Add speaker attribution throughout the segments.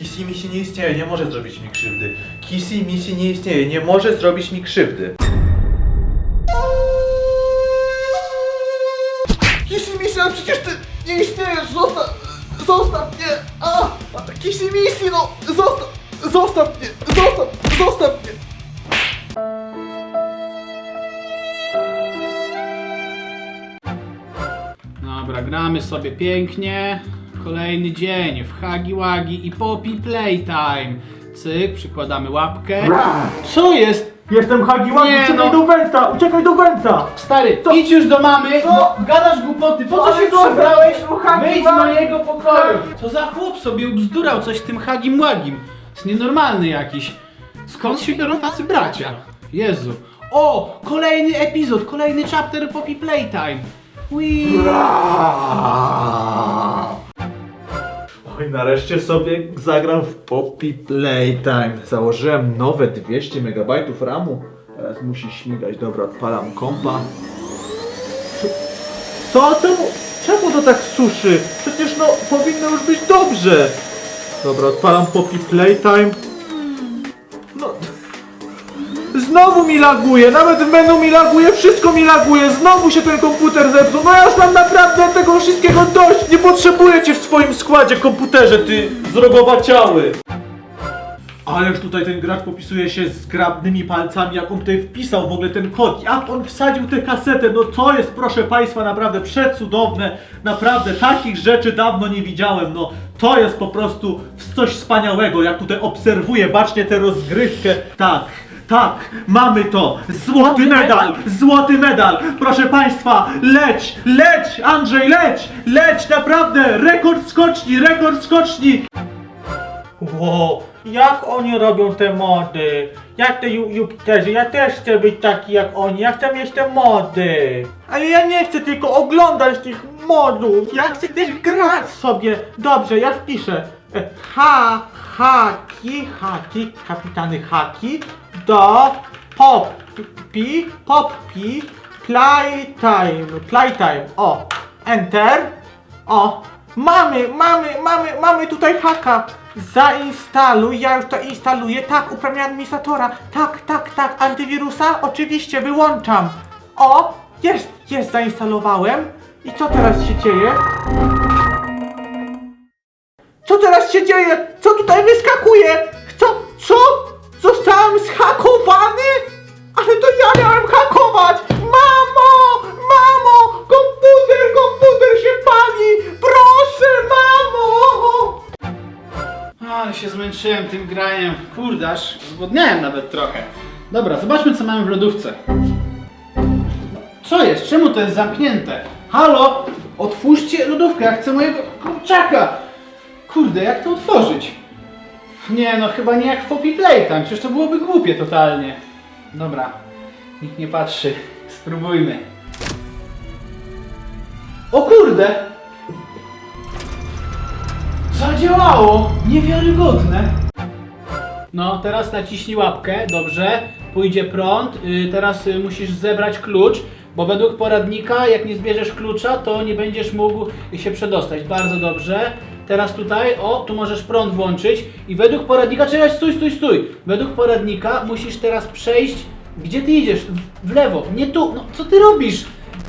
Speaker 1: Kissy Missy nie istnieje, nie może zrobić mi krzywdy. Kissy Missy nie istnieje, nie może zrobić mi krzywdy.
Speaker 2: Kissy Missy, ale przecież ty nie istniejesz, zostaw, zostaw mnie, a, Kissy Missy, no, zostaw, zostaw mnie, zostaw, zostaw mnie.
Speaker 3: Dobra, gramy sobie pięknie. Kolejny dzień w Hagi Wagi i Poppy Playtime. Cyk, przykładamy łapkę. Co jest?
Speaker 4: Jestem Hagi Wagi,
Speaker 3: Nie,
Speaker 4: uciekaj
Speaker 3: no.
Speaker 4: do Wenta, uciekaj do Wenta!
Speaker 3: Stary, idź już do mamy, no, gadasz głupoty, po co
Speaker 4: Ale
Speaker 3: się
Speaker 4: co
Speaker 3: przebrałeś?
Speaker 4: no, Hagi
Speaker 3: Wyjdź z
Speaker 4: Wagi.
Speaker 3: mojego pokoju. Co za chłop sobie ubzdurał coś z tym Hagim Łagim. Jest nienormalny jakiś. Skąd się biorą tacy bracia? Jezu. O, kolejny epizod, kolejny chapter Poppy Playtime. Wii.
Speaker 1: Oj, nareszcie sobie zagram w Poppy Playtime. Założyłem nowe 200 MB RAMu. Teraz musi śmigać. Dobra, odpalam kompa. Co? Czemu, czemu to tak suszy? Przecież no, powinno już być dobrze. Dobra, odpalam Poppy Playtime. Znowu mi laguje, nawet w menu mi laguje, wszystko mi laguje, znowu się ten komputer zepsuł. No ja już mam naprawdę tego wszystkiego dość. Nie potrzebuję cię w swoim składzie komputerze, ty zrogowaciały. Ależ tutaj ten gracz popisuje się zgrabnymi palcami, jak on tutaj wpisał w ogóle ten kod, jak on wsadził tę kasetę, no to jest proszę Państwa naprawdę przecudowne, naprawdę takich rzeczy dawno nie widziałem, no to jest po prostu coś wspaniałego, jak tutaj obserwuję bacznie tę rozgrywkę, tak. Tak, mamy to! Złoty medal! Złoty medal! Proszę Państwa, leć! Leć! Andrzej, leć! Leć! Naprawdę! Rekord skoczni! Rekord skoczni!
Speaker 4: Wow, jak oni robią te mody? Jak te Ju- Jupiterzy? Ja też chcę być taki jak oni, ja chcę mieć te mody. Ale ja nie chcę tylko oglądać tych modów, ja chcę też grać sobie. Dobrze, ja wpiszę. E, Ha, haki, haki, kapitany haki, do popi, popi, playtime, playtime, o, enter, o, mamy, mamy, mamy, mamy tutaj haka. Zainstaluj, ja już to instaluję. Tak, uprawnienie administratora. Tak, tak, tak, antywirusa oczywiście wyłączam. O, jest, jest, zainstalowałem. I co teraz się dzieje? Co teraz się dzieje? Co tutaj wyskakuje? Się
Speaker 3: zmęczyłem tym graniem. Kurde, aż zgłodniałem nawet trochę. Dobra, zobaczmy co mamy w lodówce. Co jest? Czemu to jest zamknięte? Halo? Otwórzcie lodówkę, ja chcę mojego kurczaka! Kurde, jak to otworzyć? Nie no, chyba nie jak w Poppy Playtime, przecież to byłoby głupie totalnie. Dobra, nikt nie patrzy. Spróbujmy. O kurde! Zadziałało! Niewiarygodne! No, teraz naciśnij łapkę, dobrze. Pójdzie prąd. Y, teraz y, musisz zebrać klucz, bo według poradnika, jak nie zbierzesz klucza, to nie będziesz mógł się przedostać. Bardzo dobrze. Teraz tutaj, o, tu możesz prąd włączyć i według poradnika, czekaj, stój, stój, stój. Według poradnika musisz teraz przejść, gdzie ty idziesz? W- W lewo, nie tu. No, co ty robisz?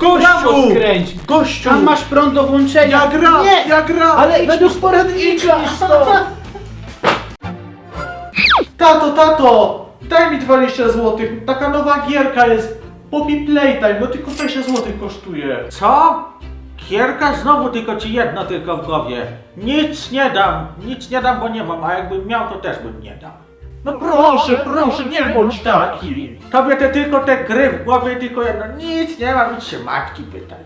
Speaker 3: Prawo
Speaker 1: Gościu!
Speaker 3: skręć.
Speaker 1: Gościu!
Speaker 3: Tam masz prąd do włączenia.
Speaker 1: Ja gram!
Speaker 3: Nie!
Speaker 1: Ja gram!
Speaker 3: Ale według poradnika!
Speaker 4: Tato, tato! Daj mi 20 zł. Taka nowa gierka jest. Poppy Playtime, no tylko 20 zł kosztuje.
Speaker 5: Co? Kierka znowu tylko ci jedno tylko w głowie. Nic nie dam, nic nie dam, bo nie mam, a jakbym miał, to też bym nie dał.
Speaker 4: No proszę, proszę, nie bądź taki.
Speaker 5: Tobie te tylko te gry w głowie, tylko jedno. Nic nie mam, nic się matki pytaj.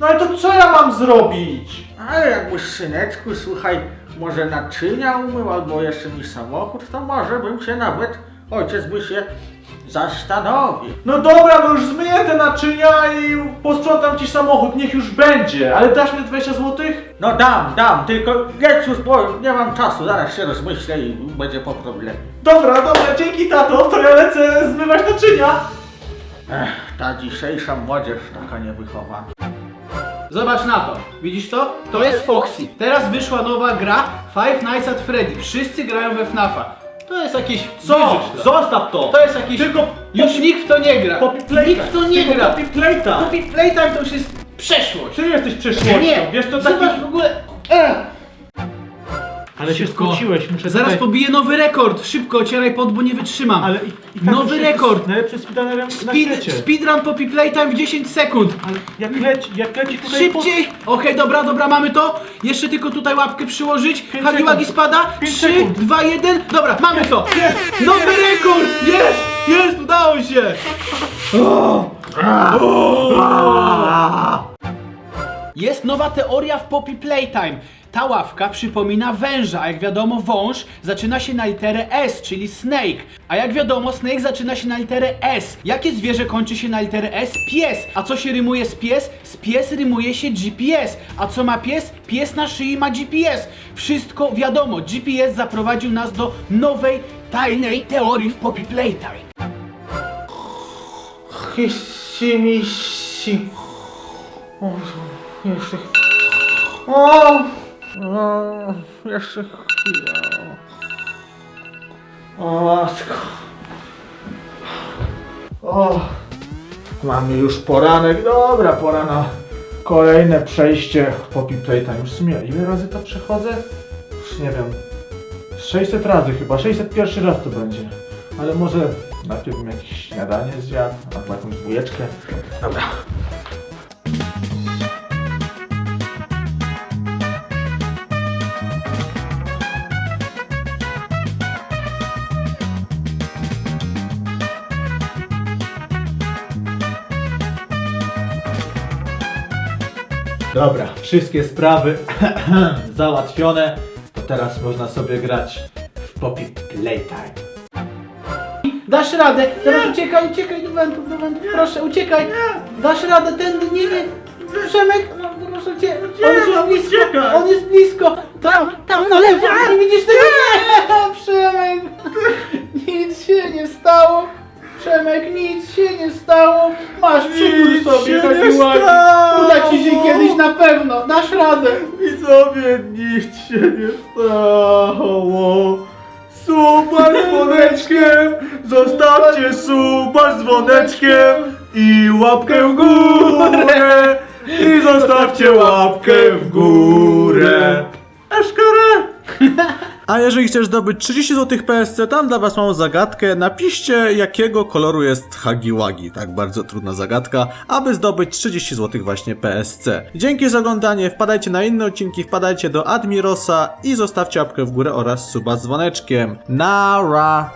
Speaker 4: No ale to co ja mam zrobić?
Speaker 5: Ale jakbyś syneczku, słuchaj, może naczynia umył, albo jeszcze mi samochód, to może bym się nawet, ojciec by się zastanowił.
Speaker 4: No dobra, no już zmyję te naczynia i posprzątam ci samochód, niech już będzie. Ale dasz mi 20 zł?
Speaker 5: No dam, dam, tylko jedź już, bo nie mam czasu, zaraz się rozmyślę i będzie po problemie.
Speaker 4: Dobra, dobra, dzięki tato, to ja lecę zmywać naczynia.
Speaker 5: Ech, ta dzisiejsza młodzież taka niewychowana.
Speaker 3: Zobacz na to. Widzisz to? To jest Foxy. Teraz wyszła nowa gra Five Nights at Freddy. Wszyscy grają we FNAFa. To jest jakieś...
Speaker 4: Co?
Speaker 3: Wyrzuć to.
Speaker 4: Zostaw to!
Speaker 3: To jest jakiś...
Speaker 4: Tylko
Speaker 3: Już nikt w to nie gra. Nikt w to nie gra.
Speaker 4: Poppy Playtime
Speaker 3: to już jest przeszłość.
Speaker 4: Ty jesteś przeszłością,
Speaker 3: Nie,
Speaker 4: wiesz co taki...
Speaker 3: Zobacz w ogóle... Ech.
Speaker 4: Ale się
Speaker 3: Szybko.
Speaker 4: skłóciłeś, muszę
Speaker 3: Zaraz
Speaker 4: tutaj...
Speaker 3: pobiję nowy rekord. Szybko, ocieraj pot, bo nie wytrzymam.
Speaker 4: Ale i, i tak
Speaker 3: Nowy rekord.
Speaker 4: Najlepszy speedrunner na
Speaker 3: Speed,
Speaker 4: świecie.
Speaker 3: speedrun Poppy Playtime w 10 sekund.
Speaker 4: Ale jak leci, jak leci tutaj...
Speaker 3: Szybciej! Okej, dobra, dobra, mamy to. Jeszcze tylko tutaj łapkę przyłożyć.
Speaker 4: Pięć
Speaker 3: Hagiwagi
Speaker 4: sekund.
Speaker 3: spada.
Speaker 4: Pięć
Speaker 3: 3,
Speaker 4: sekund.
Speaker 3: 2, 1. Dobra, mamy to. Nowy rekord! Jest! Jest, udało się! Jest nowa teoria w Poppy Playtime. Ta ławka przypomina węża, a jak wiadomo wąż zaczyna się na literę S, czyli snake. A jak wiadomo snake zaczyna się na literę S. Jakie zwierzę kończy się na literę S? Pies. A co się rymuje z pies? Z pies rymuje się GPS. A co ma pies? Pies na szyi ma GPS. Wszystko wiadomo. GPS zaprowadził nas do nowej, tajnej teorii w Poppy Playtime.
Speaker 4: Hissi, missi. O, jeszcze... O, o, jeszcze chwila. O, matko. O, mamy już poranek. Dobra, pora na kolejne przejście Poppy Playtime. Już w sumie ile razy to przechodzę? Już nie wiem. 600 razy chyba, 601 raz to będzie. Ale może najpierw bym jakieś śniadanie zjadł, albo jakąś dwójeczkę. Dobra. Dobra, wszystkie sprawy załatwione, to teraz można sobie grać w Poppy Playtime.
Speaker 3: Dasz radę, teraz uciekaj, uciekaj do wentów, do wentów, proszę, uciekaj. Dasz radę, tędy, nie, nie. Przemek, no proszę cię, on jest już blisko,
Speaker 4: uciekaj.
Speaker 3: on jest blisko. Tam, tam na lewo, nie. Widzisz tego? Nie, Przemek, nic się nie stało. Przemek, nic się nie stało. Masz, przytul
Speaker 4: Nic
Speaker 3: sobie
Speaker 4: się
Speaker 3: taki
Speaker 4: nie
Speaker 3: ładny.
Speaker 4: stało.
Speaker 3: Uda ci się kiedyś na pewno, dasz radę.
Speaker 4: Widzowie, nic się nie stało. Suba z dzwoneczkiem, zostawcie suba z dzwoneczkiem i łapkę w górę. I zostawcie łapkę w górę. Eszkere!
Speaker 6: A jeżeli chcesz zdobyć 30 zł PSC, tam dla was mam zagadkę. Napiszcie jakiego koloru jest Hagiwagi. Tak bardzo trudna zagadka, aby zdobyć 30 zł właśnie PSC. Dzięki za oglądanie, wpadajcie na inne odcinki, wpadajcie do Admirosa i zostawcie łapkę w górę oraz suba z dzwoneczkiem. Nara!